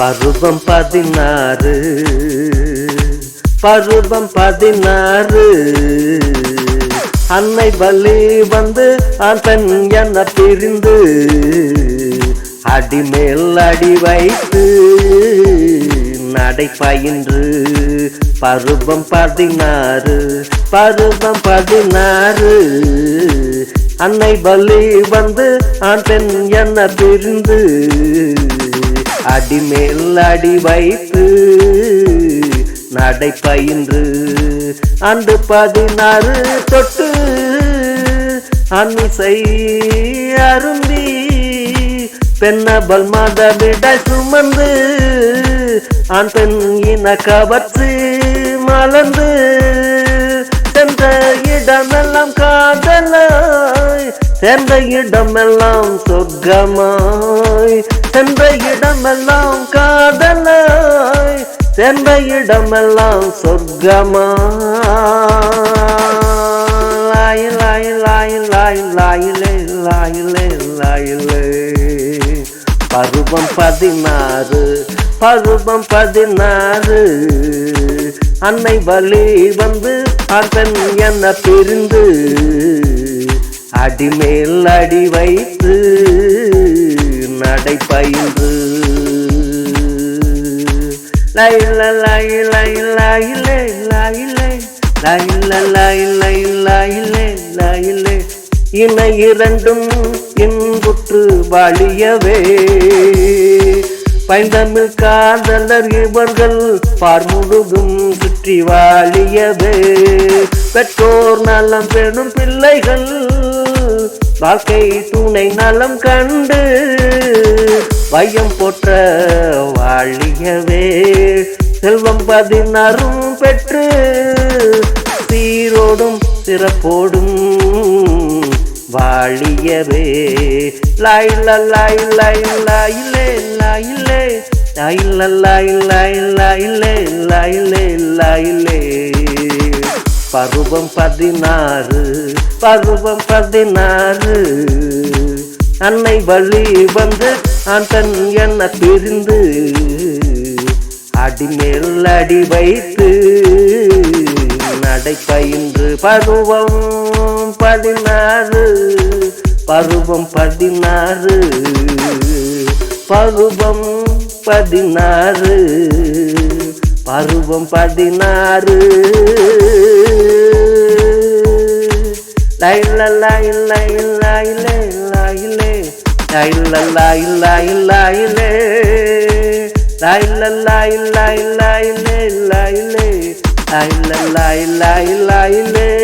பருவம் பதினாறு. பருவம் பதினாறு. அன்னை பலி வந்து ஆண் பெண் என பிரிந்து அடிமேல் அடி வைத்து நடை பயின்று. பருவம் பதினாறு பருவம் பதினாறு. அன்னை பலி வந்து ஆண் பெண் என பிரிந்து அடிமேல் அடி வைத்து நடை பயின்று அன்று பதினாறு தொட்டு அன்னிசை அருந்தி பெண்ணபல் மாதவிட சுமந்து ஆண் பெண் இன கவர்ச்சி மலர்ந்து சென்ற இடமெல்லாம் காதலாய் சென்ற இடமெல்லாம் சொர்க்கமாய் சென்ற இடமெல்லாம் காதலாய் சென்ற இடமெல்லாம் சொர்க்கமாய். லாய் லாய் லாய் லாயிலே லாயிலே லாயிலே. பருவம் பதினாறு பருவம் பதினாறு. அன்னை வழி வந்து அதன் என்ன பிரிந்து அடிமேல் அடி வைத்து நடை பயின்று லைல லை லை லைலே லைலே லைல லை லை லைலே இணை இரண்டும் இன்புற்று வாழியவே பைந்தமிழ் காதலர் இவர்கள் பார் முழுதும் சுற்றி வாழியவே பெற்றோர் நலம் பெறும் பிள்ளைகள் வாழ்க்கை துணை நலம் கண்டு வையம் போற்ற வாழியவே. செல்வம் பதினாறும் பெற்று சீரோடும் சிறப்போடும் வாழியவே. லாயில லாய் லாய் லாயிலே லாயிலே லாயில லாய் லாயிலே லாயிலே லாயிலே பருவம் பதினாறு பருவம் பதினாறு. அன்னை வழி வந்து அந்தன் என்ன பிரிந்து அடிமேல் அடி வைத்து நடை பயின்று பருவம் பதினாறு பருவம் பதினாறு. பருவம் பதினாறு. பருவம் பதினாறு. லைல லை லைலே லைலே லைல. லை லைலே லைல. லை லைலே லைலே லைல லைலே.